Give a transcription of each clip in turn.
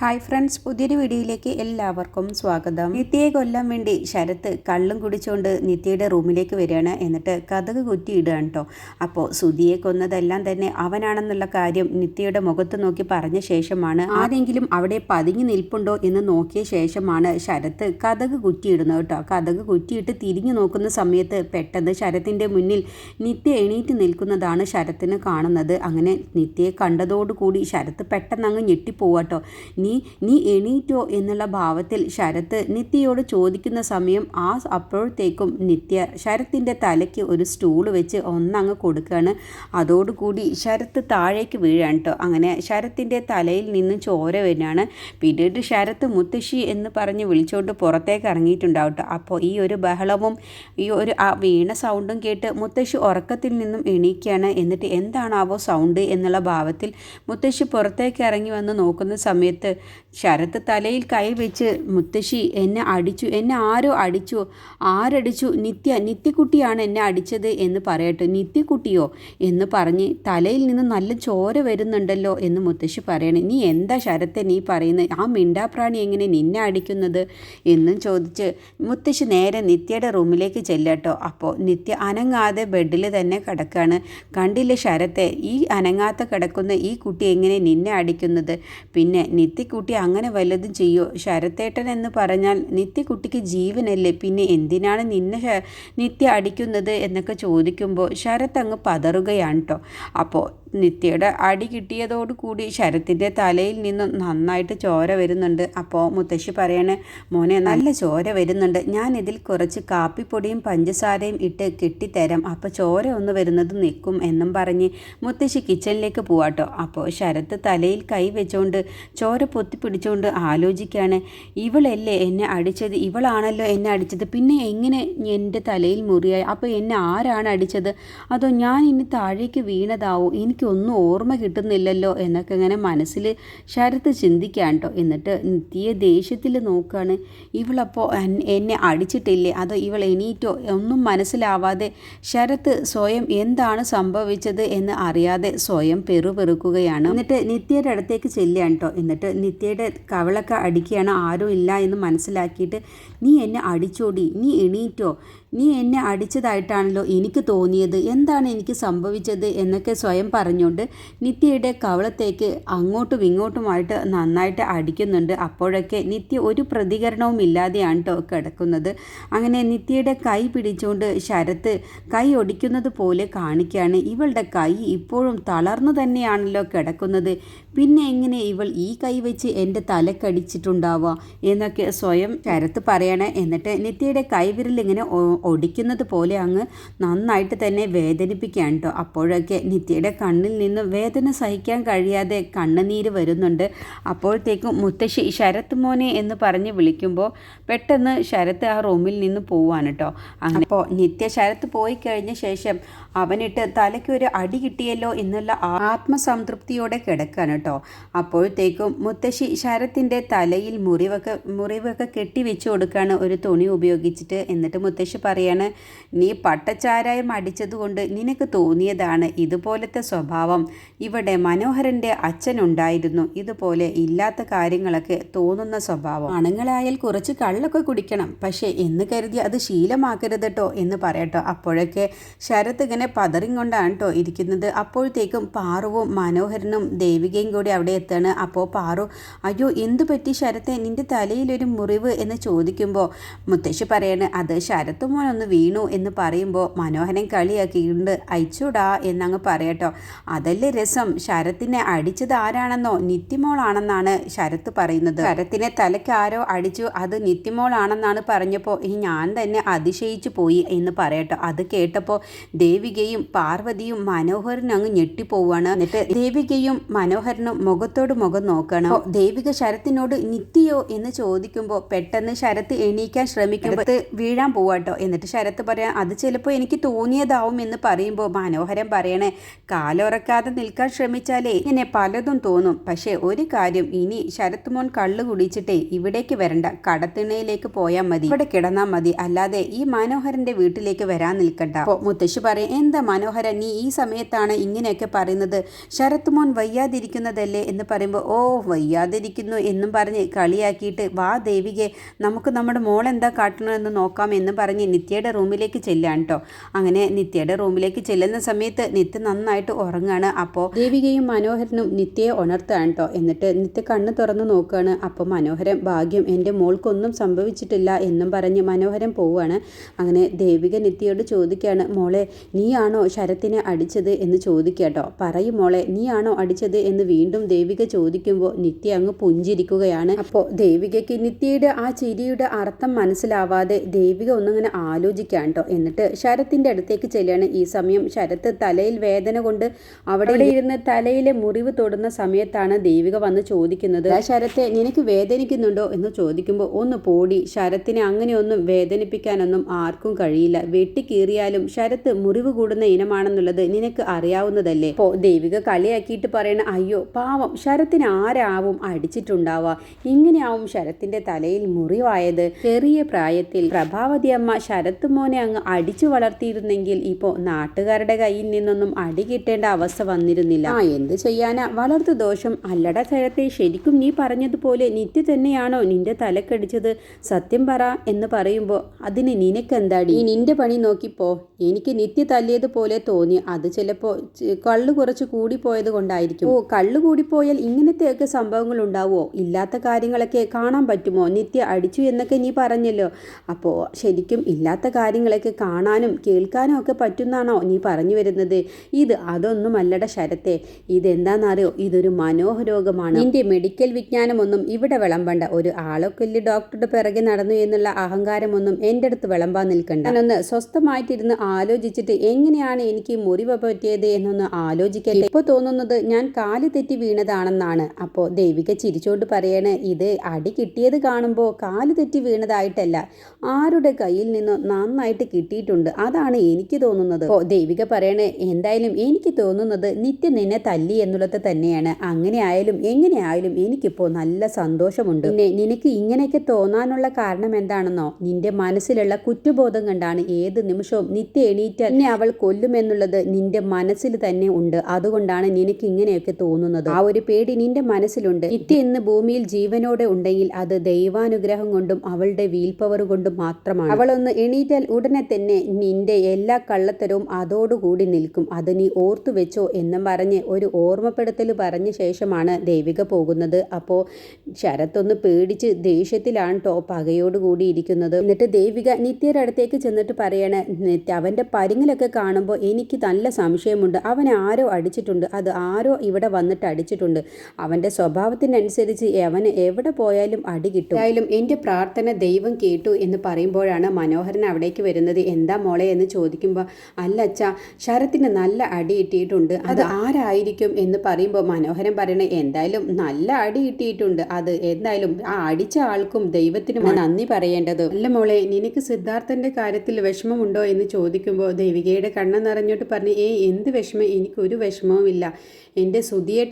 Hi friends പുതിയൊരു വീഡിയോയിലേക്ക് എല്ലാവർക്കും സ്വാഗതം. നിത്യയെ കൊല്ലാൻ വേണ്ടി ശരത്ത് കള്ളും കുടിച്ചുകൊണ്ട് നിത്യയുടെ റൂമിലേക്ക് വരികയാണ്. എന്നിട്ട് കഥക് കുറ്റിയിടുകയാണ് കേട്ടോ അപ്പോൾ സുധിയെ കൊന്നതെല്ലാം തന്നെ അവനാണെന്നുള്ള കാര്യം നിത്യയുടെ മുഖത്ത് നോക്കി പറഞ്ഞ ശേഷമാണ്. ആരെങ്കിലും അവിടെ പതുങ്ങി നിൽപ്പുണ്ടോ എന്ന് നോക്കിയ ശേഷമാണ് ശരത്ത് കഥക് കുറ്റിയിടുന്നത് കേട്ടോ കഥക് കുറ്റിയിട്ട് തിരിഞ്ഞു നോക്കുന്ന സമയത്ത് പെട്ടെന്ന് ശരത്തിന്റെ മുന്നിൽ നിത്യ എണീറ്റ് നിൽക്കുന്നതാണ് ശരത്തിന് കാണുന്നത്. അങ്ങനെ നിത്യയെ കണ്ടതോടുകൂടി ശരത്ത് പെട്ടെന്ന് അങ്ങ് ഞെട്ടിപ്പോവാട്ടോ നീ നീ എണീറ്റോ എന്നുള്ള ഭാവത്തിൽ ശരത്ത് നിത്യയോട് ചോദിക്കുന്ന സമയം ആ അപ്പോഴത്തേക്കും നിത്യ ശരത്തിന്റെ തലയ്ക്ക് ഒരു സ്റ്റൂൾ വെച്ച് ഒന്നങ്ങ് കൊടുക്കുകയാണ് അതോടുകൂടി ശരത്ത് താഴേക്ക് വീഴാണ് കേട്ടോ അങ്ങനെ ശരത്തിന്റെ തലയിൽ നിന്ന് ചോര വരുന്നതാണ് പിന്നീട് ശരത്ത് മുത്തശ്ശി എന്ന് പറഞ്ഞ് വിളിച്ചുകൊണ്ട് പുറത്തേക്ക് ഇറങ്ങിയിട്ടുണ്ടാവും കേട്ടോ അപ്പോൾ ഈ ഒരു ബഹളവും ഈ ഒരു ആ വീണ സൗണ്ടും കേട്ട് മുത്തശ്ശി ഉറക്കത്തിൽ നിന്നും എണീക്കുകയാണ് എന്നിട്ട് എന്താണാവോ സൗണ്ട് എന്നുള്ള ഭാവത്തിൽ മുത്തശ്ശി പുറത്തേക്ക് ഇറങ്ങി വന്ന് നോക്കുന്ന സമയത്ത് ശരത്ത് തലയിൽ കൈ വെച്ച് മുത്തശ്ശി എന്നെ അടിച്ചു എന്നെ ആരോ അടിച്ചു ആരടിച്ചു? നിത്യ നിത്യക്കുട്ടിയാണ് എന്നെ അടിച്ചത് എന്ന് പറയട്ടെ. നിത്യക്കുട്ടിയോ? എന്ന് പറഞ്ഞ് തലയിൽ നിന്ന് നല്ല ചോര വരുന്നുണ്ടല്ലോ എന്ന് മുത്തശ്ശി പറയണേ. നീ എന്താ ശരത്തെ നീ പറയുന്നത് ആ മിണ്ടാപ്രാണി എങ്ങനെ നിന്നെ അടിക്കുന്നത്? എന്നും ചോദിച്ച് മുത്തശ്ശി നേരെ നിത്യയുടെ റൂമിലേക്ക് ചെല്ലട്ടോ. അപ്പോൾ നിത്യ അനങ്ങാതെ ബെഡിൽ തന്നെ കിടക്കുകയാണ് കണ്ടില്ലേ ശരത്തെ? ഈ അനങ്ങാത്ത കിടക്കുന്ന ഈ കുട്ടി എങ്ങനെ നിന്നെ അടിക്കുന്നത്? പിന്നെ നിത്യക്കുട്ടി അങ്ങനെ വല്ലതും ചെയ്യോ? ശരത്തേട്ടൻ എന്ന് പറഞ്ഞാൽ നിത്യക്കുട്ടിക്ക് ജീവനല്ലേ? പിന്നെ എന്തിനാണ് നിന്നെ നിത്യ അടിക്കുന്നത് എന്നൊക്കെ ചോദിക്കുമ്പോൾ ശരത്ത് അങ്ങ് പതറുകയാണ് കേട്ടോ അപ്പോൾ നിത്യയുടെ അടി കിട്ടിയതോടുകൂടി ശരത്തിന്റെ തലയിൽ നിന്നും നന്നായിട്ട് ചോര വരുന്നുണ്ട്. അപ്പോൾ മുത്തശ്ശി പറയണേ മോനെ നല്ല ചോര വരുന്നുണ്ട്. ഞാൻ ഇതിൽ കുറച്ച് കാപ്പിപ്പൊടിയും പഞ്ചസാരയും ഇട്ട് കെട്ടിത്തരാം. അപ്പോൾ ചോര ഒന്ന് വരുന്നത് നിൽക്കും എന്നും പറഞ്ഞ് മുത്തശ്ശി കിച്ചണിലേക്ക് പോവാട്ടോ. അപ്പോൾ ശരത്ത് തലയിൽ കൈ വെച്ചുകൊണ്ട് ചോര പൊത്തി പിടിച്ചുകൊണ്ട് ആലോചിക്കുകയാണ് ഇവളല്ലേ എന്നെ അടിച്ചത്? ഇവളാണല്ലോ എന്നെ അടിച്ചത്. പിന്നെ എങ്ങനെ എന്റെ തലയിൽ മുറിയായി? അപ്പോൾ എന്നെ ആരാണ് അടിച്ചത്? അതോ ഞാൻ ഇനി താഴേക്ക് വീണതാവോ? എനിക്ക് എനിക്കൊന്നും ഓർമ്മ കിട്ടുന്നില്ലല്ലോ എന്നൊക്കെ ഇങ്ങനെ മനസ്സിൽ ശരത്ത് ചിന്തിക്കാൻ കേട്ടോ എന്നിട്ട് നിത്യ ദേഷ്യത്തിൽ നോക്കുകയാണ് ഇവളപ്പോൾ എന്നെ അടിച്ചിട്ടില്ലേ? അതോ ഇവൾ എണീറ്റോ? ഒന്നും മനസ്സിലാവാതെ ശരത്ത് സ്വയം എന്താണ് സംഭവിച്ചത് എന്ന് അറിയാതെ സ്വയം പെറുപെറുക്കുകയാണ്. എന്നിട്ട് നിത്യയുടെ അടുത്തേക്ക് ചെല്ലുകയാണ് കേട്ടോ എന്നിട്ട് നിത്യയുടെ കവളൊക്കെ അടിക്കുകയാണ്. ആരും ഇല്ല എന്ന് മനസ്സിലാക്കിയിട്ട് നീ എന്നെ അടിച്ചോടി. നീ എണീറ്റോ? നീ എന്നെ അടിച്ചതായിട്ടാണല്ലോ എനിക്ക് തോന്നിയത്. എന്താണ് എനിക്ക് സംഭവിച്ചത് എന്നൊക്കെ സ്വയം പറഞ്ഞുകൊണ്ട് നിത്യയുടെ കവളത്തേക്ക് അങ്ങോട്ടും ഇങ്ങോട്ടുമായിട്ട് നന്നായിട്ട് അടിക്കുന്നുണ്ട്. അപ്പോഴൊക്കെ നിത്യ ഒരു പ്രതികരണവും ഇല്ലാതെയാണ് കേട്ടോ കിടക്കുന്നത്. അങ്ങനെ നിത്യയുടെ കൈ പിടിച്ചുകൊണ്ട് ശരത്ത് കൈ ഒടിക്കുന്നത് പോലെ കാണിക്കുകയാണ് ഇവളുടെ കൈ ഇപ്പോഴും തളർന്നു തന്നെയാണല്ലോ കിടക്കുന്നത്. പിന്നെ എങ്ങനെ ഇവൾ ഈ കൈ വെച്ച് എന്റെ തലക്കടിച്ചിട്ടുണ്ടാവുക എന്നൊക്കെ സ്വയം ശരത്ത് പറയണേ. എന്നിട്ട് നിത്യയുടെ കൈവിരൽ ഇങ്ങനെ ഒടിക്കുന്നത് പോലെ അങ്ങ് നന്നായിട്ട് തന്നെ വേദനിപ്പിക്കുകയാണ് കേട്ടോ. അപ്പോഴൊക്കെ നിത്യയുടെ കണ്ണിൽ നിന്ന് വേദന സഹിക്കാൻ കഴിയാതെ കണ്ണുനീര് വരുന്നുണ്ട്. അപ്പോഴത്തേക്കും മുത്തശ്ശി ശരത്ത് മോനെ എന്ന് പറഞ്ഞ് വിളിക്കുമ്പോൾ പെട്ടെന്ന് ശരത്ത് ആ റൂമിൽ നിന്ന് പോവാണ് കേട്ടോ. അങ്ങനെ അപ്പോൾ നിത്യ ശരത്ത് പോയി കഴിഞ്ഞ ശേഷം അവനിട്ട് തലയ്ക്ക് ഒരു അടി കിട്ടിയല്ലോ എന്നുള്ള ആത്മസംതൃപ്തിയോടെ കിടക്കാണ് കേട്ടോ. അപ്പോഴത്തേക്കും മുത്തശ്ശി ശരത്തിന്റെ തലയിൽ മുറിവൊക്കെ മുറിവൊക്കെ കെട്ടി വെച്ച് കൊടുക്കുകയാണ് ഒരു തുണി ഉപയോഗിച്ചിട്ട്. എന്നിട്ട് മുത്തശ്ശി പറയാണ് നീ പട്ടച്ചാരായം അടിച്ചതുകൊണ്ട് നിനക്ക് തോന്നിയതാണ് ഇതുപോലത്തെ സ്വഭാവം. ഇവിടെ മനോഹരന്റെ അച്ഛനുണ്ടായിരുന്നു. ഇതുപോലെ ഇല്ലാത്ത കാര്യങ്ങളൊക്കെ തോന്നുന്ന സ്വഭാവം. ആണുങ്ങളായാൽ കുറച്ച് കള്ളൊക്കെ കുടിക്കണം. പക്ഷേ എന്ന് കരുതി അത് ശീലമാക്കരുത് കേട്ടോ എന്ന് പറയട്ടോ. അപ്പോഴൊക്കെ ശരത്ത് ഇങ്ങനെ പതറിങ്ങൊണ്ടാണ് കേട്ടോ ഇരിക്കുന്നത്. അപ്പോഴത്തേക്കും പാറുവും മനോഹരനും ദേവികയും കൂടി അവിടെ എത്താണ്? അപ്പോൾ പാറു അയ്യോ എന്തു പറ്റി ശരത്തെ? നിന്റെ തലയിലൊരു മുറിവ്? എന്ന് ചോദിക്കുമ്പോൾ മുത്തശ്ശി പറയാണ് അത് ശരത്ത് മോനൊന്ന് വീണു എന്ന് പറയുമ്പോൾ മനോഹരൻ കളിയാക്കിയിട്ടുണ്ട്. അയച്ചൂടാ എന്നങ്ങ് പറയട്ടോ. അതല്ലേ രസം? ശരത്തിനെ അടിച്ചത് ആരാണെന്നോ? നിത്യമോളാണെന്നാണ് ശരത്ത് പറയുന്നത്. ശരത്തിനെ തലയ്ക്ക് ആരോ അടിച്ചു അത് നിത്യമോളാണെന്നാണ് പറഞ്ഞപ്പോൾ ഞാൻ തന്നെ അതിശയിച്ചു പോയി എന്ന് പറയട്ടോ. അത് കേട്ടപ്പോൾ ദേവികയും പാർവതിയും മനോഹരൻ അങ്ങ് ഞെട്ടിപ്പോവാണ്. എന്നിട്ട് ദേവികയും മനോഹരനും മുഖത്തോട് മുഖം നോക്കണം. ദേവിക ശരത്തിനോട് നിത്യോ എന്ന് ചോദിക്കുമ്പോൾ പെട്ടെന്ന് ശരത്ത് എണീക്കാൻ ശ്രമിക്കുമ്പോൾ വീഴാൻ പോവാട്ടോ. എന്നിട്ട് ശരത്ത് പറയാം അത് ചിലപ്പോൾ എനിക്ക് തോന്നിയതാവും എന്ന് പറയുമ്പോൾ മനോഹരൻ പറയണേ കാലുറക്കാതെ നിൽക്കാൻ ശ്രമിച്ചാലേ ഇങ്ങനെ പലതും തോന്നും. പക്ഷേ ഒരു കാര്യം ഇനി ശരത്ത് മോൻ കള്ളു കുടിച്ചിട്ടേ ഇവിടേക്ക് വരണ്ട. കടത്തിണയിലേക്ക് പോയാൽ മതി. ഇവിടെ കിടന്നാൽ മതി. അല്ലാതെ ഈ മനോഹരന്റെ വീട്ടിലേക്ക് വരാൻ നിൽക്കണ്ട. അപ്പോൾ മുത്തശ്ശി പറയും എന്താ മനോഹരൻ നീ ഈ സമയത്താണ് ഇങ്ങനെയൊക്കെ പറയുന്നത്? ശരത്ത് മോൻ വയ്യാതിരിക്കുന്ന വയ്യാതിരിക്കുന്നതല്ലേ എന്ന് പറയുമ്പോൾ ഓ വയ്യാതിരിക്കുന്നു എന്നും പറഞ്ഞ് കളിയാക്കിയിട്ട് വാ ദേവികെ നമുക്ക് നമ്മുടെ മോൾ എന്താ കാട്ടണമെന്ന് നോക്കാം എന്ന് പറഞ്ഞ് നിത്യയുടെ റൂമിലേക്ക് ചെല്ലാണ് കേട്ടോ അങ്ങനെ നിത്യയുടെ റൂമിലേക്ക് ചെല്ലുന്ന സമയത്ത് നിത്യ നന്നായിട്ട് ഉറങ്ങുകയാണ് അപ്പോൾ ദേവികയും മനോഹരനും നിത്യയെ ഉണർത്തുകയാണ് കേട്ടോ എന്നിട്ട് നിത്യ കണ്ണ് തുറന്ന് നോക്കുകയാണ് അപ്പോൾ മനോഹരൻ ഭാഗ്യം എന്റെ മോൾക്കൊന്നും സംഭവിച്ചിട്ടില്ല എന്നും പറഞ്ഞ് മനോഹരൻ പോവുകയാണ് അങ്ങനെ ദേവിക നിത്യയോട് ചോദിക്കുകയാണ് മോളെ നീയാണോ ശരത്തിനെ അടിച്ചത്? എന്ന് ചോദിക്കുക കേട്ടോ പറയും മോളെ നീയാണോ അടിച്ചത്? എന്ന് വീണ്ടും ദേവിക ചോദിക്കുമ്പോൾ നിത്യ അങ്ങ് പുഞ്ചിരിക്കുകയാണ്. അപ്പോൾ ദേവികയ്ക്ക് നിത്യയുടെ ആ ചിരിയുടെ അർത്ഥം മനസ്സിലാവാതെ ദേവിക ഒന്നിങ്ങനെ ആലോചിക്കാൻ കേട്ടോ എന്നിട്ട് ശരത്തിന്റെ അടുത്തേക്ക് ചെല്ലുകയാണ്. ഈ സമയം ശരത്ത് തലയിൽ വേദന കൊണ്ട് അവിടെ ഇരുന്ന് തലയിലെ മുറിവ് തൊടുന്ന സമയത്താണ് ദേവിക വന്ന് ചോദിക്കുന്നത് "ആ ശരത്തെ നിനക്ക് വേദനിക്കുന്നുണ്ടോ? എന്ന് ചോദിക്കുമ്പോൾ ഒന്ന് പോടി. ശരത്തിനെ അങ്ങനെയൊന്നും വേദനിപ്പിക്കാനൊന്നും ആർക്കും കഴിയില്ല. വെട്ടിക്കീറിയാലും ശരത്ത് മുറിവ് കൂടുന്ന ഇനമാണെന്നുള്ളത് നിനക്ക് അറിയാവുന്നതല്ലേ? അപ്പോൾ ദേവിക കളിയാക്കിയിട്ട് പറയണ അയ്യോ പാവം ശരത്തിന് ആരാവും അടിച്ചിട്ടുണ്ടാവുക? ഇങ്ങനെയാവും ശരത്തിന്റെ തലയിൽ മുറിവായത്? ചെറിയ പ്രായത്തിൽ പ്രഭാവതി അമ്മ ശരത്ത് മോനെ അങ്ങ് അടിച്ചു വളർത്തിയിരുന്നെങ്കിൽ ഇപ്പോൾ നാട്ടുകാരുടെ കയ്യിൽ നിന്നൊന്നും അടി കിട്ടേണ്ട അവസ്ഥ വന്നിരുന്നില്ല. ആ എന്ത് ചെയ്യാനാ? വളർത്തു ദോഷം അല്ലട ശരത്തെ ശരിക്കും നീ പറഞ്ഞതുപോലെ നിത്യ തന്നെയാണോ നിന്റെ തലക്കടിച്ചത്? സത്യം പറ എന്ന് പറയുമ്പോൾ അതിന് നിനക്കെന്താടി? നീ നിന്റെ പണി നോക്കിപ്പോ എനിക്ക് നിത്യ തല്ലിയതുപോലെ തോന്നി. അത് ചിലപ്പോൾ കള്ളു കുറച്ച് കൂടിപ്പോയത് കൊണ്ടായിരിക്കും. ഓ കള്ളു കൂടിപ്പോയാൽ ഇങ്ങനത്തെയൊക്കെ സംഭവങ്ങൾ ഉണ്ടാവുമോ ഇല്ലാത്ത കാര്യങ്ങളൊക്കെ കാണാൻ പറ്റുമോ? നിത്യ അടിച്ചു എന്നൊക്കെ നീ പറഞ്ഞല്ലോ. അപ്പോൾ ശരിക്കും ഇല്ലാത്ത കാര്യങ്ങളൊക്കെ കാണാനും കേൾക്കാനും ഒക്കെ പറ്റുന്നാണോ നീ പറഞ്ഞു വരുന്നത്? ഇത് അതൊന്നുമല്ലട ശരത്തെ. ഇതെന്താണെന്നറിയോ ഇതൊരു മനോഹരോഗമാണ് നിന്റെ മെഡിക്കൽ വിജ്ഞാനമൊന്നും ഇവിടെ വിളമ്പണ്ട. ഒരു ആളൊക്കൊല്ലി ഡോക്ടറുടെ പിറകെ നടന്നു എന്നുള്ള അഹങ്കാരമൊന്നും എന്റെ അടുത്ത് വിളമ്പാൻ നിൽക്കണ്ട. ഞാനൊന്ന് സ്വസ്ഥമായിട്ടിരുന്ന് ആലോചിച്ചിട്ട് എങ്ങനെയാണ് എനിക്ക് മുറിവ് പറ്റിയത് എന്നൊന്ന് ആലോചിക്കട്ടെ. ഇപ്പോൾ തോന്നുന്നത് ഞാൻ കാൽ തെറ്റി വീണതാണെന്നാണ്. അപ്പോൾ ദേവിക ചിരിച്ചോണ്ട് പറയണേ ഇത് അടി കിട്ടിയത് കാണുമ്പോൾ കാൽ തെറ്റി വീണതായിട്ടല്ല ആരുടെ കയ്യിൽ നിന്നോ നന്നായിട്ട് കിട്ടിയിട്ടുണ്ട്. അതാണ് എനിക്ക് തോന്നുന്നത്. ഓ ദേവിക പറയണേ എന്തായാലും എനിക്ക് തോന്നുന്നത് നിത്യം നിന്നെ തല്ലി എന്നുള്ളത് തന്നെയാണ്. അങ്ങനെ ആയാലും എങ്ങനെ ആയാലും എനിക്കിപ്പോൾ നല്ല സന്തോഷമുണ്ട്. പിന്നെ നിനക്ക് ഇങ്ങനെയൊക്കെ തോന്നാനുള്ള കാരണം എന്താണെന്നോ? നിന്റെ മനസ്സിലുള്ള കുറ്റബോധം കണ്ടാണ് ഏത് നിമിഷവും നിത്യ എണീറ്റാൽ എന്നെ അവൾ കൊല്ലുമെന്നുള്ളത് നിന്റെ മനസ്സിൽ തന്നെ ഉണ്ട്. അതുകൊണ്ടാണ് നിനക്ക് ഇങ്ങനെയൊക്കെ തോന്നുന്നത്. ആ ഒരു പേടി നിന്റെ മനസ്സിലുണ്ട്. നിത്യ ഇന്ന് ഭൂമിയിൽ ജീവനോടെ ഉണ്ടെങ്കിൽ അത് ദൈവാനുഗ്രഹം കൊണ്ടും അവളുടെ വീൽ പവർ കൊണ്ടും മാത്രമാണ്. അവളൊന്ന് എണീറ്റാൽ ഉടനെ തന്നെ നിന്റെ എല്ലാ കള്ളത്തരവും അതോടുകൂടി നിൽക്കും. അത് നീ ഓർത്തു വെച്ചോ എന്നും പറഞ്ഞ് ഒരു ഓർമ്മപ്പെടുത്തൽ പറഞ്ഞ ശേഷമാണ് ദേവിക പോകുന്നത്. അപ്പോൾ ശരത്തൊന്ന് പേടിച്ച് ദേഷ്യത്തിലാണ് ടോ പകയോടുകൂടി ഇരിക്കുന്നത്. എന്നിട്ട് ദേവിക നിത്യയുടെ അടുത്തേക്ക് ചെന്നിട്ട് പറയണ നിത്യ അവന്റെ പരിങ്ങലൊക്കെ കാണുമ്പോൾ എനിക്ക് നല്ല സംശയമുണ്ട്. അവനെ ആരോ അടിച്ചിട്ടുണ്ട്. അത് ആരോ ഇവിടെ വന്നിട്ട് അടിച്ചിട്ടുണ്ട്. അവന്റെ സ്വഭാവത്തിനനുസരിച്ച് അവന് എവിടെ പോയാലും അടി കിട്ടും. എന്തായാലും എന്റെ പ്രാർത്ഥന ദൈവം കേട്ടു എന്ന് പറയുമ്പോഴാണ് മനോഹരൻ അവിടേക്ക് വരുന്നത്. എന്താ മോളെ എന്ന് ചോദിക്കുമ്പോൾ അല്ല അച്ഛാ ശരത്തിന് നല്ല അടി കിട്ടിയിട്ടുണ്ട്. അത് ആരായിരിക്കും? എന്ന് പറയുമ്പോൾ മനോഹരൻ പറയണേ എന്തായാലും നല്ല അടി കിട്ടിയിട്ടുണ്ട്. അത് എന്തായാലും ആ അടിച്ച ആൾക്കും ദൈവത്തിനും നന്ദി പറയേണ്ടത്. അല്ല മോളെ നിനക്ക് സിദ്ധാർത്ഥന്റെ കാര്യത്തിൽ വിഷമമുണ്ടോ? എന്ന് ചോദിക്കുമ്പോൾ ദേവികയുടെ കണ്ണ് നിറഞ്ഞോട്ട് പറഞ്ഞു ഏ എന്ത് വിഷമം? എനിക്കൊരു വിഷമവും ഇല്ല എന്റെ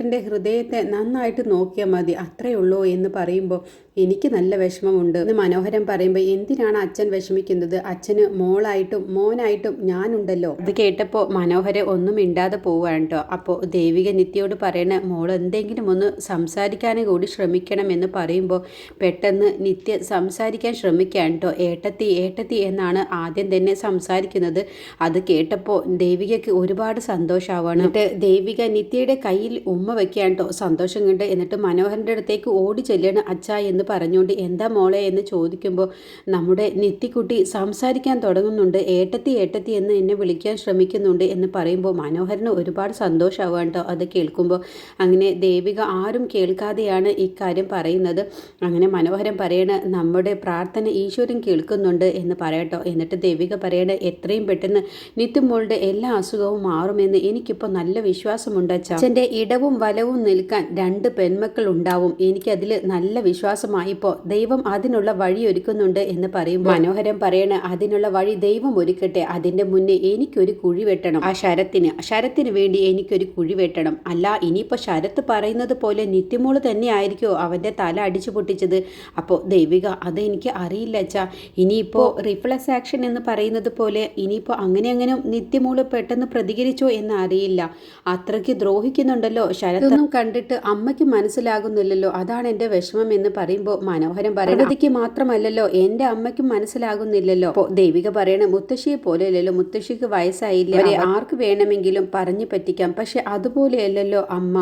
സുധിയേട്ടന്റെ ഹൃദയത്തെ നന്നായിട്ട് നോക്കിയാൽ മതി അത്രയേ ഉള്ളൂ എന്ന് പറയുമ്പോൾ എനിക്ക് നല്ല വിഷമമുണ്ട് എന്ന് മനോഹരൻ പറയുമ്പോൾ എന്തിനാണ് അച്ഛൻ വിഷമിക്കുന്നത്? അച്ഛന് മോളായിട്ടും മോനായിട്ടും ഞാനുണ്ടല്ലോ. ഇത് കേട്ടപ്പോൾ മനോഹരെ ഒന്നും മിണ്ടാതെ പോവുകയാണ് കേട്ടോ. അപ്പോൾ ദേവിക നിത്യയോട് പറയണ മോൾ എന്തെങ്കിലും ഒന്ന് സംസാരിക്കാനും കൂടി ശ്രമിക്കണം എന്ന് പറയുമ്പോൾ പെട്ടെന്ന് നിത്യ സംസാരിക്കാൻ ശ്രമിക്കുകയാണ് കേട്ടോ. ഏട്ടത്തി ഏട്ടത്തി എന്നാണ് ആദ്യം തന്നെ സംസാരിക്കുന്നത്. അത് കേട്ടപ്പോൾ ദേവികയ്ക്ക് ഒരുപാട് സന്തോഷമാവാണ് എന്നിട്ട് ദേവിക നിത്യയുടെ കയ്യിൽ ഉമ്മ വെക്കുകയാണ് കേട്ടോ. സന്തോഷം കണ്ട് എന്നിട്ട് മനോഹരന്റെ അടുത്തേക്ക് ഓടി ചെല്ലുകയാണ് അച്ഛ എന്ന് പറഞ്ഞുകൊണ്ട് എന്താ മോളെ? എന്ന് ചോദിക്കുമ്പോൾ നമ്മുടെ നിത്തിക്കുട്ടി സംസാരിക്കാൻ തുടങ്ങുന്നുണ്ട്. ഏട്ടത്തി ഏട്ടത്തി എന്ന് എന്നെ വിളിക്കാൻ ശ്രമിക്കുന്നുണ്ട് എന്ന് പറയുമ്പോൾ മനോഹരന് ഒരുപാട് സന്തോഷമാവുക കേട്ടോ അത് കേൾക്കുമ്പോൾ അങ്ങനെ ദേവിക ആരും കേൾക്കാതെയാണ് ഇക്കാര്യം പറയുന്നത്. അങ്ങനെ മനോഹരൻ പറയണ നമ്മുടെ പ്രാർത്ഥന ഈശ്വരൻ കേൾക്കുന്നുണ്ട് എന്ന് പറയട്ടോ എന്നിട്ട് ദേവിക പറയണ എത്രയും പെട്ടെന്ന് നിത്തുമോളുടെ എല്ലാ അസുഖവും മാറുമെന്ന് എനിക്കിപ്പോൾ നല്ല വിശ്വാസമുണ്ട് അച്ഛ. അച്ഛന്റെ ഇടവും വലവും നിൽക്കാൻ രണ്ട് പെൺമക്കൾ ഉണ്ടാവും. എനിക്കതിൽ നല്ല വിശ്വാസമായിപ്പോൾ ദൈവം അതിനുള്ള വഴി ഒരുക്കുന്നുണ്ട് എന്ന് പറയുമ്പോൾ മനോഹരം പറയണ അതിനുള്ള വഴി ദൈവം ഒരുക്കട്ടെ അതിന്റെ മുന്നേ എനിക്കൊരു കുഴി വെട്ടണം. ആ ശരത്തിന് ശരത്തിന് വേണ്ടി എനിക്കൊരു കുഴി വെട്ടണം. അല്ല ഇനിയിപ്പോൾ ശരത്ത് പറയുന്നത് പോലെ നിത്യമോൾ ആയിരിക്കോ അവന്റെ തല അടിച്ചു പൊട്ടിച്ചത്? അപ്പോ ദൈവിക അത് എനിക്ക് അറിയില്ല അച്ഛാ. ഇനിയിപ്പോൾ റിഫ്ലക്സ് ആക്ഷൻ എന്ന് പറയുന്നത് പോലെ ഇനിയിപ്പോൾ അങ്ങനെ അങ്ങനെ നിത്യമോൾ പെട്ടെന്ന് പ്രതികരിച്ചോ എന്ന് അറിയില്ല. അത്രയ്ക്ക് ദ്രോഹിക്കുന്നുണ്ടല്ലോ ശരത്തൊന്നും കണ്ടിട്ട് അമ്മയ്ക്ക് മനസ്സിലാകുന്നില്ലല്ലോ. അതാണ് എന്റെ വിഷമം എന്ന് പറയുമ്പോൾ മനോഹരം പറയണതിക്ക് മാത്രമല്ലല്ലോ എന്റെ അമ്മയ്ക്കും മനസ്സിലാകുന്നില്ലല്ലോ. ദേവിക പറയണ മുത്തശ്ശിയെ പോലെയല്ലല്ലോ മുത്തശ്ശിക്ക് വയസ്സായില്ല. അവരെ ആർക്ക് വേണമെങ്കിലും പറഞ്ഞു പറ്റിക്കാം. പക്ഷെ അതുപോലെയല്ലല്ലോ അമ്മ.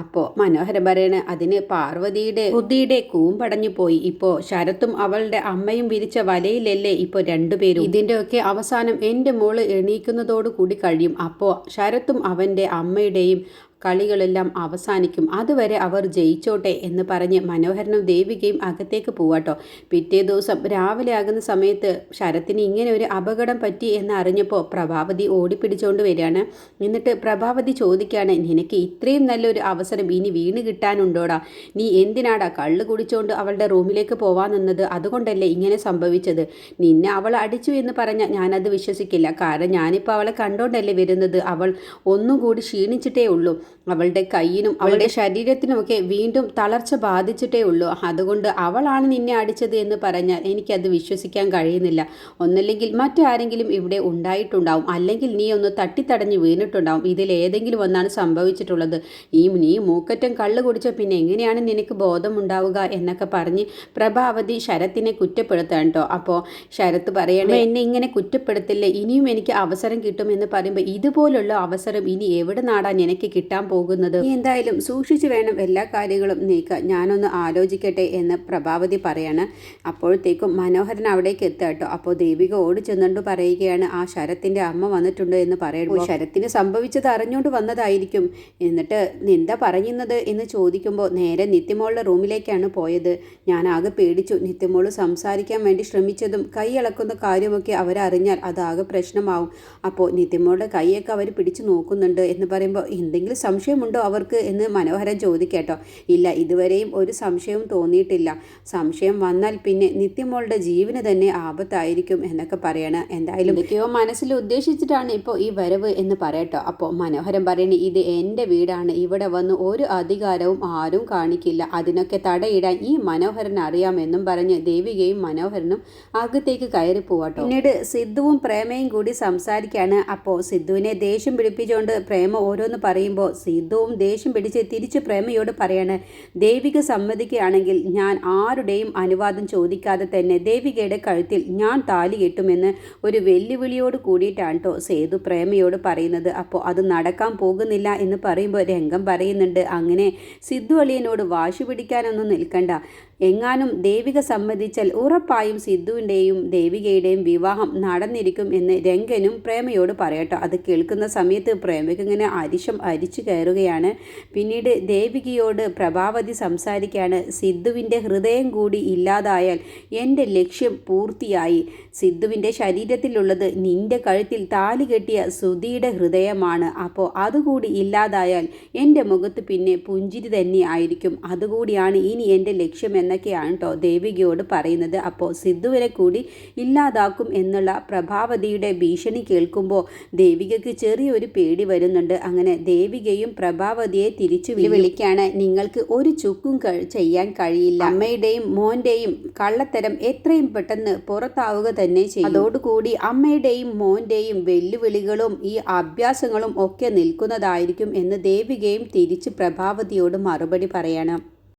അപ്പോ മനോഹരൻ പറയണ അതിന് പാർവതിയുടെ ബുദ്ധിയുടെ കൂമ്പടഞ്ഞു പോയി. ഇപ്പോ ശരത്തും അവളുടെ അമ്മയും വിരിച്ച വലയിലല്ലേ ഇപ്പൊ രണ്ടുപേരും. ഇതിന്റെ ഇതിന്റെയൊക്കെ അവസാനം എന്റെ മോൾ എണീക്കുന്നതോടു കൂടി കഴിയും. അപ്പോ ശരത്തും അവന്റെ അമ്മയുടെയും കളികളെല്ലാം അവസാനിക്കും. അതുവരെ അവർ ജയിച്ചോട്ടെ എന്ന് പറഞ്ഞ് മനോഹരനും ദേവികയും അകത്തേക്ക് പോവാട്ടോ. പിറ്റേ ദിവസം രാവിലെ ആകുന്ന സമയത്ത് ശരത്തിന് ഇങ്ങനെ ഒരു അപകടം പറ്റി എന്ന് അറിഞ്ഞപ്പോൾ പ്രഭാവതി ഓടിപ്പിടിച്ചുകൊണ്ട് വരികയാണ്. എന്നിട്ട് പ്രഭാവതി ചോദിക്കുകയാണ് നിനക്ക് ഇത്രയും നല്ലൊരു അവസരം ഇനി വീണ് കിട്ടാനുണ്ടോടാ? നീ എന്തിനാടാ കള്ള് കുടിച്ചുകൊണ്ട് അവളുടെ റൂമിലേക്ക് പോവാൻ നിന്നത്? അതുകൊണ്ടല്ലേ ഇങ്ങനെ സംഭവിച്ചത്? നിന്നെ അവൾ അടിച്ചു എന്ന് പറഞ്ഞാൽ ഞാനത് വിശ്വസിക്കില്ല. കാരണം ഞാനിപ്പോൾ അവളെ കണ്ടോണ്ടല്ലേ വരുന്നത്. അവൾ ഒന്നും കൂടി ക്ഷീണിച്ചിട്ടേ ഉള്ളൂ. അവളുടെ കയ്യിനും അവളുടെ ശരീരത്തിനുമൊക്കെ വീണ്ടും തളർച്ച ബാധിച്ചിട്ടേ ഉള്ളൂ. അതുകൊണ്ട് അവളാണ് നിന്നെ അടിച്ചത് എന്ന് പറഞ്ഞാൽ എനിക്കത് വിശ്വസിക്കാൻ കഴിയുന്നില്ല. ഒന്നല്ലെങ്കിൽ മറ്റാരെങ്കിലും ഇവിടെ ഉണ്ടായിട്ടുണ്ടാവും. അല്ലെങ്കിൽ നീ ഒന്ന് തട്ടിത്തടഞ്ഞ് വീണിട്ടുണ്ടാവും. ഇതിൽ ഏതെങ്കിലും ഒന്നാണ് സംഭവിച്ചിട്ടുള്ളത്. ഈ നീ മൂക്കറ്റം കള്ളു കുടിച്ച പിന്നെ എങ്ങനെയാണ് നിനക്ക് ബോധമുണ്ടാവുക എന്നൊക്കെ പറഞ്ഞ് പ്രഭാവതി ശരത്തിനെ കുറ്റപ്പെടുത്താൻ കേട്ടോ. അപ്പോൾ ശരത്ത് പറയണേ എന്നെ ഇങ്ങനെ കുറ്റപ്പെടുത്തില്ലേ? ഇനിയും എനിക്ക് അവസരം കിട്ടുമെന്ന് പറയുമ്പോൾ ഇതുപോലുള്ള അവസരം ഇനി എവിടെ നാടാൻ എനിക്ക് കിട്ടാൻ പോകുന്നത്. എന്തായാലും സൂക്ഷിച്ചു വേണം എല്ലാ കാര്യങ്ങളും നീക്കാൻ. ഞാനൊന്ന് ആലോചിക്കട്ടെ എന്ന് പ്രഭാവതി പറയാണ്. അപ്പോഴത്തേക്കും മനോഹരൻ അവിടേക്ക് എത്തുക കേട്ടോ. അപ്പോൾ ദേവിക ഓടി ചെന്നുകൊണ്ട് പറയുകയാണ് ആ ശരത്തിന്റെ അമ്മ വന്നിട്ടുണ്ട് എന്ന് പറയുമ്പോൾ ശരത്തിന് സംഭവിച്ചത് അറിഞ്ഞുകൊണ്ട് വന്നതായിരിക്കും. എന്നിട്ട് എന്താ പറയുന്നത് എന്ന് ചോദിക്കുമ്പോൾ നേരെ നിത്യമോളുടെ റൂമിലേക്കാണ് പോയത്. ഞാൻ ആകെ പേടിച്ചു. നിത്യമോൾ സംസാരിക്കാൻ വേണ്ടി ശ്രമിച്ചതും കൈ ഇളക്കുന്ന കാര്യമൊക്കെ അവരറിഞ്ഞാൽ അതാകെ പ്രശ്നമാവും. അപ്പോൾ നിത്യമോളുടെ കൈയൊക്കെ അവർ പിടിച്ചു നോക്കുന്നുണ്ട് എന്ന് പറയുമ്പോൾ എന്തെങ്കിലും സംശയമുണ്ടോ അവർക്ക് എന്ന് മനോഹരൻ ചോദിക്കേട്ടോ. ഇല്ല ഇതുവരെയും ഒരു സംശയവും തോന്നിയിട്ടില്ല. സംശയം വന്നാൽ പിന്നെ നിത്യമോളുടെ ജീവന് തന്നെ ആപത്തായിരിക്കും എന്നൊക്കെ പറയണം. എന്തായാലും എന്തൊക്കെയോ മനസ്സിൽ ഉദ്ദേശിച്ചിട്ടാണ് ഇപ്പോൾ ഈ വരവ് എന്ന് പറയട്ടോ. അപ്പോൾ മനോഹരൻ പറയണേ ഇത് എന്റെ വീടാണ്. ഇവിടെ വന്ന് ഒരു അധികാരവും ആരും കാണിക്കില്ല. അതിനൊക്കെ തടയിടാൻ ഈ മനോഹരൻ അറിയാമെന്നും പറഞ്ഞ് ദേവികയും മനോഹരനും അകത്തേക്ക് കയറി പോവാട്ടോ. പിന്നീട് സിദ്ധുവും പ്രേമയും കൂടി സംസാരിക്കുകയാണ് അപ്പോൾ സിദ്ധുവിനെ ദേഷ്യം പിടിപ്പിച്ചുകൊണ്ട് പ്രേമ ഓരോന്ന് പറയുമ്പോൾ സിദ്ധുവും ദേഷ്യം പിടിച്ച് തിരിച്ച് പ്രേമയോട് പറയാണ് ദേവിക സമ്മതിക്കുകയാണെങ്കിൽ ഞാൻ ആരുടെയും അനുവാദം ചോദിക്കാതെ തന്നെ ദേവികയുടെ കഴുത്തിൽ ഞാൻ താലി കെട്ടുമെന്ന് ഒരു വെല്ലുവിളിയോട് കൂടിയിട്ടാണ് കേട്ടോ സേതു പ്രേമയോട് പറയുന്നത്. അപ്പോൾ അത് നടക്കാൻ പോകുന്നില്ല എന്ന് പറയുമ്പോൾ രംഗം പറയുന്നുണ്ട്. അങ്ങനെ സിദ്ധു അളിയനോട് വാശി പിടിക്കാനൊന്നും നിൽക്കണ്ട. എങ്ങാനും ദേവിക സമ്മതിച്ചാൽ ഉറപ്പായും സിദ്ധുവിന്റെയും ദേവികയുടെയും വിവാഹം നടന്നിരിക്കും എന്ന് രംഗനും പ്രേമയോട് പറയട്ടോ. അത് കേൾക്കുന്ന സമയത്ത് പ്രേമയ്ക്ക് ഇങ്ങനെ അരിശം അരിച്ചു കയറുകയാണ്. പിന്നീട് ദേവികയോട് പ്രഭാവതി സംസാരിക്കുകയാണ്. സിദ്ധുവിന്റെ ഹൃദയം കൂടി ഇല്ലാതായാൽ എന്റെ ലക്ഷ്യം പൂർത്തിയായി. സിദ്ധുവിന്റെ ശരീരത്തിലുള്ളത് നിന്റെ കഴുത്തിൽ താലി കെട്ടിയ സുധിയുടെ ഹൃദയമാണ്. അപ്പോൾ അതുകൂടി ഇല്ലാതായാൽ എന്റെ മുഖത്ത് പിന്നെ പുഞ്ചിരി തന്നെ ആയിരിക്കും. അതുകൂടിയാണ് ഇനി എന്റെ ലക്ഷ്യം എന്നൊക്കെയാണ് കേട്ടോ ദേവികയോട് പറയുന്നത്. അപ്പോൾ സിദ്ധുവിനെ കൂടി ഇല്ലാതാക്കും എന്നുള്ള പ്രഭാവതിയുടെ ഭീഷണി കേൾക്കുമ്പോൾ ദേവികയ്ക്ക് ചെറിയൊരു പേടി വരുന്നുണ്ട്. അങ്ങനെ ദേവികയും പ്രഭാവതിയെ തിരിച്ചു വിളിക്കാണ്. നിങ്ങൾക്ക് ഒരു ചുക്കും ചെയ്യാൻ കഴിയില്ല. അമ്മയുടെയും മോന്റെയും കള്ളത്തരം എത്രയും പെട്ടെന്ന് പുറത്താവുക തന്നെ ചെയ്യും. അതോടുകൂടി അമ്മയുടെയും മോന്റെയും വെല്ലുവിളികളും ഈ അഭ്യാസങ്ങളും ഒക്കെ നിൽക്കുന്നതായിരിക്കും എന്ന് ദേവികയും തിരിച്ച് പ്രഭാവതിയോട് മറുപടി പറയണം.